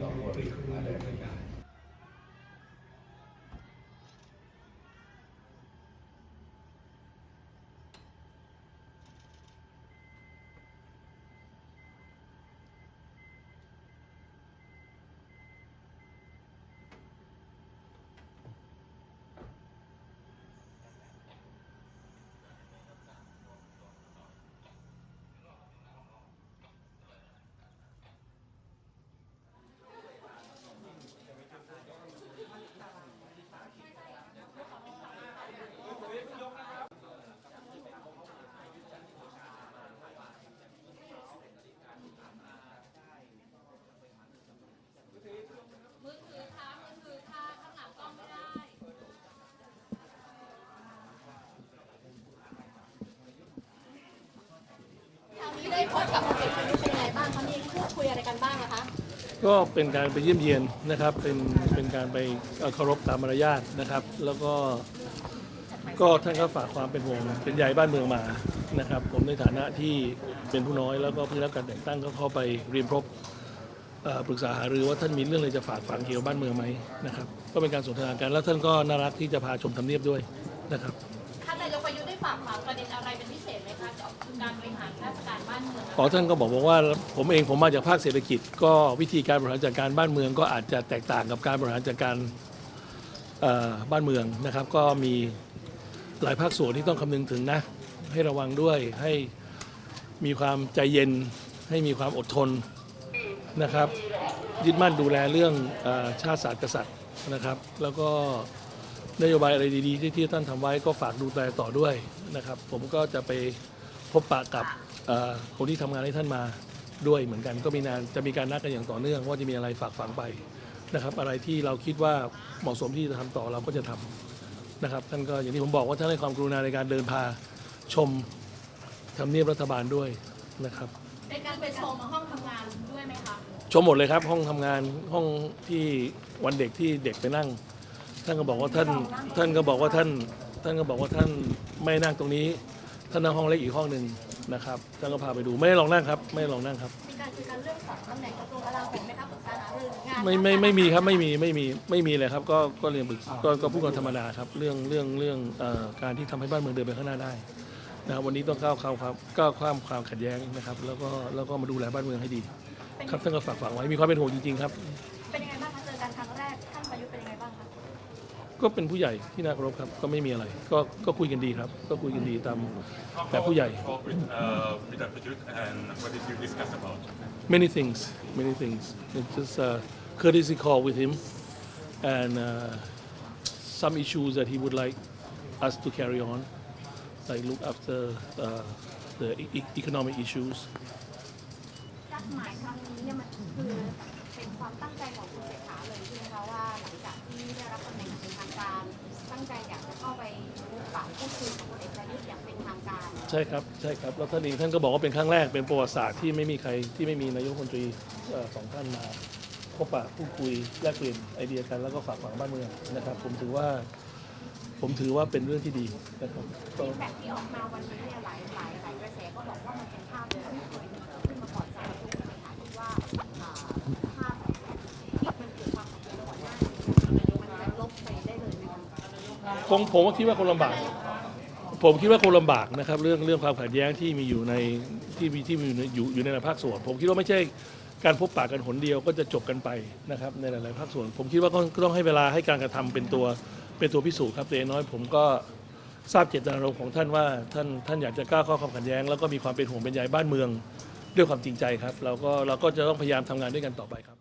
นอกครับก็เลยปรีเข้ามาในรายการ มือถือค่ะมือถือค่ะข้างหลังกล้องไม่ได้ คราวนี้ได้พบกับพลเอกประยุทธ์เป็นยังไงบ้างคะมีพูดคุยอะไรกันบ้างนะคะ ก็เป็นการไปเยี่ยมเยียนนะครับ เป็นเป็นการไปเคารพตามมารยาทนะครับ แล้วก็ก็ท่านก็ฝากความเป็นห่วงเป็นใยบ้านเมืองมานะครับ ผมในฐานะที่เป็นผู้น้อยแล้วก็เพิ่งรับการแต่งตั้งก็เข้าไปเรียนพบปรึกษาหารือว่าท่านมีเรื่องอะไรจะฝากฝังเกี่ยวกับบ้านเมืองไหมนะครับ ก็เป็นการสนทนากันแล้วท่านก็น่ารักที่จะพาชมทำเนียบด้วยนะครับ การบริหารราชการบ้านเมืองขอท่านก็บอกบอกว่า ผมเองผมมาจากภาคเศรษฐกิจ ก็วิธีการบริหารจัดการบ้านเมืองก็อาจจะแตกต่างกับการบริหารจัดการบ้านเมืองนะครับ ก็มีหลายภาคส่วนที่ต้องคำนึงถึงนะ ให้ระวังด้วยให้มีความใจเย็น ให้มีความอดทนนะครับ ยึดมั่นดูแลเรื่องอชาติศาสตร์กษัตริย์นะครับ แล้วก็นโยบายอะไรดีๆ ที่ท่านทำไว้ก็ฝากดูแลต่อด้วยนะครับ ผมก็จะไป พบปะกับเอ่อคนที่ทำงานให้ท่านมาด้วยเหมือนกัน ก็มีนานจะมีการนัดกันอย่างต่อเนื่อง ว่าจะมีอะไรฝากฝังไปนะครับ อะไรที่เราคิดว่าเหมาะสมที่จะทำต่อเราก็จะทำนะครับท่านก็อย่างที่ผมบอกว่าท่านให้ความกรุณาในการเดินพาชมทำเนียบรัฐบาลด้วยนะครับ เป็นการไปชมห้องทำงานด้วยไหมคะ ชมหมดเลยครับห้องทำงานห้องที่วันเด็กที่เด็กไปนั่ง ท่านก็บอกว่าท่านท่านก็บอกว่าท่าน ท่านก็บอกว่าท่านไม่นั่งตรงนี้ ท่านนั่งห้องเล็กอีกห้องหนึ่งนะครับท่านก็พาไปดูไม่ได้ลองนั่งครับ ไม่ได้ลองนั่งครับ มีการคุยกันเรื่องของตำแหน่งกระทรวงกลาโหมไหมคะปรึกษาหารืองานไม่ไม่ไม่มีครับไม่มีไม่มีไม่มีเลยครับก็ก็เรียนปรึกษาก็ก็พูดกันธรรมดาครับเรื่องเรื่องเรื่องเอ่อการที่ทำให้บ้านเมืองเดินไปข้างหน้าได้นะครับวันนี้ต้องก้าวเข้าครับก้าวข้ามความขัดแย้งนะครับ แล้วก็แล้วก็มาดูแลบ้านเมืองให้ดี ครับท่านก็ฝากฝังไว้มีความเป็นห่วงจริงๆครับ ก็เป็นผู้ใหญ่ที่น่าเคารพครับก็ไม่มีอะไร ก็ก็คุยกันดีครับ ก็คุยกันดีตามแบบผู้ใหญ่ talk with, uh, with Dr. Jut and what did you discuss about? many things many things it's just a courtesy call with him and uh, some issues that he would like us to carry on like look after uh, the e- economic issues นัดหมายครั้งนี้เนี่ยมันคือเป็นความตั้งใจของคุณเศรษฐาเลยใช่ไหมคะว่าหลังจากที่ได้รับตำแหน่งอย่างเป็นทางการตั้ง ใจอยากจะเข้าไปพบปะพูดคุยกับพลเอกประยุทธ์อย่างเป็นทางการ ใช่ครับใช่ครับแล้วท่านเองท่านก็บอกว่าเป็นครั้งแรกเป็นประวัติศาสตร์ที่ไม่มีใครที่ไม่มีนายกรัฐมนตรีเอ่อสองท่านมาพบปะพูดคุยแลกเปลี่ยนไอเดียกันแล้วก็ฝากฝังบ้านเมืองนะครับ ผมถือว่า ผมถือว่าเป็นเรื่องที่ดีนะครับก็ฟีดแบ็กที่ออกมา คงผมก็คิดว่าคงลำบาก ผมคิดว่าคงลำบากนะครับ เรื่องเรื่องความขัดแย้งที่มีอยู่ในที่มีที่มีอยู่ในอยู่อยู่ในหลายภาคส่วน ผมคิดว่าไม่ใช่การพบปะกันหนเดียวก็จะจบกันไปนะครับในหลายๆภาคส่วน ผมคิดว่าก็ก็ต้องให้เวลาให้การกระทำเป็นตัวเป็นตัวพิสูจน์ครับแต่อย่างน้อยผมก็ทราบเจตนารมณ์ของท่านว่าท่านท่านอยากจะก้าวข้าความขัดแย้งแล้วก็มีความเป็นห่วงเป็นใยบ้านเมือง ด้วยความจริงใจครับ เราก็เราก็จะต้องพยายามทำงานด้วยกันต่อไปครับ